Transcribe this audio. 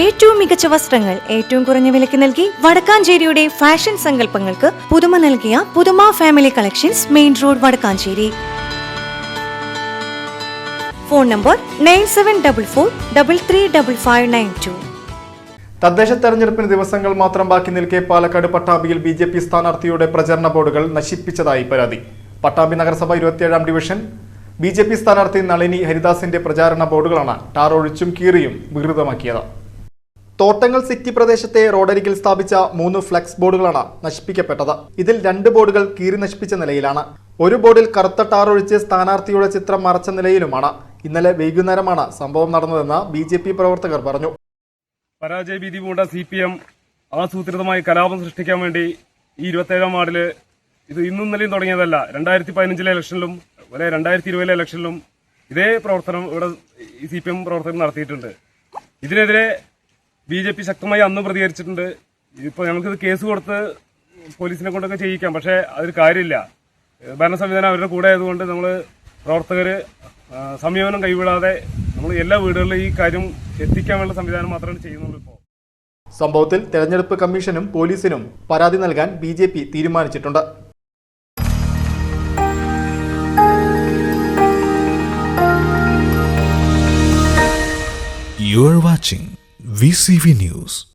ഏറ്റവും മികച്ച വസ്ത്രങ്ങൾ ഏറ്റവും കുറഞ്ഞ വിലയ്ക്ക് നൽകി വടക്കാഞ്ചേരിയുടെ ഫാഷൻ സങ്കല്പങ്ങൾക്ക് പുതുമ നൽകിയ പുതുമ family collections main road Vadakkanchery. Phone number nine seven double four double three double five nine two തദ്ദേശ തെരഞ്ഞെടുപ്പിന് ദിവസങ്ങൾ മാത്രം ബാക്കി നിൽക്കെ പാലക്കാട് പട്ടാമ്പിയിൽ ബി ജെ പി സ്ഥാനാർത്ഥിയുടെ പ്രചരണ ബോർഡുകൾ നശിപ്പിച്ചതായി പരാതി. പട്ടാമ്പി നഗരസഭ ഇരുപത്തിയേഴാം ഡിവിഷൻ. ബി ജെ പി സ്ഥാനാർത്ഥി നളിനി ഹരിദാസിന്റെ പ്രചാരണ ബോർഡുകളാണ് ടാറൊഴിച്ചും കീറിയും വികൃതമാക്കിയത്. തോട്ടങ്ങൾ സിറ്റി പ്രദേശത്തെ റോഡരികിൽ സ്ഥാപിച്ച മൂന്ന് ഫ്ലെക്സ് ബോർഡുകളാണ് നശിപ്പിക്കപ്പെട്ടത്. ഇതിൽ രണ്ട് ബോർഡുകൾ കീറി നശിപ്പിച്ച നിലയിലാണ്. ഒരു ബോർഡിൽ കറുത്ത ടാറൊഴിച്ച് സ്ഥാനാർത്ഥിയുടെ ചിത്രം മറച്ച നിലയിലുമാണ്. ഇന്നലെ വൈകുന്നേരമാണ് സംഭവം നടന്നതെന്ന് ബി പ്രവർത്തകർ പറഞ്ഞു. പരാജയ ഭീതി പൂണ്ട സി പി എം ആസൂത്രിതമായി കലാപം സൃഷ്ടിക്കാൻ വേണ്ടി ഈ ഇരുപത്തേഴാം വാർഡിൽ ഇത് ഇന്നും ഇന്നലെയും തുടങ്ങിയതല്ല. രണ്ടായിരത്തി പതിനഞ്ചിലെ ഇലക്ഷനിലും അതുപോലെ രണ്ടായിരത്തി ഇരുപതിലെ ഇലക്ഷനിലും ഇതേ പ്രവർത്തനം ഇവിടെ സി പി എം പ്രവർത്തനം നടത്തിയിട്ടുണ്ട്. ഇതിനെതിരെ ബി ജെ പി ശക്തമായി അന്ന് പ്രതികരിച്ചിട്ടുണ്ട്. ഇപ്പോൾ ഞങ്ങൾക്കിത് കേസ് കൊടുത്ത് പോലീസിനെ കൊണ്ടൊക്കെ ചെയ്യിക്കാം. പക്ഷേ അതൊരു കാര്യമില്ല. ഭരണ സംവിധാനം അവരുടെ കൂടെ ആയതുകൊണ്ട് നമ്മൾ പ്രവർത്തകർ സംയമനം കൈവിടാതെ നമ്മൾ എല്ലാ വീടുകളിലും ഈ കാര്യം എത്തിക്കാനുള്ള സംവിധാനം മാത്രമാണ് ചെയ്യുന്നുള്ളൂ ഇപ്പോൾ സംഭവത്തിൽ തെരഞ്ഞെടുപ്പ് കമ്മീഷനും പോലീസിനും പരാതി നൽകാൻ ബി തീരുമാനിച്ചിട്ടുണ്ട്. You are watching VCV News.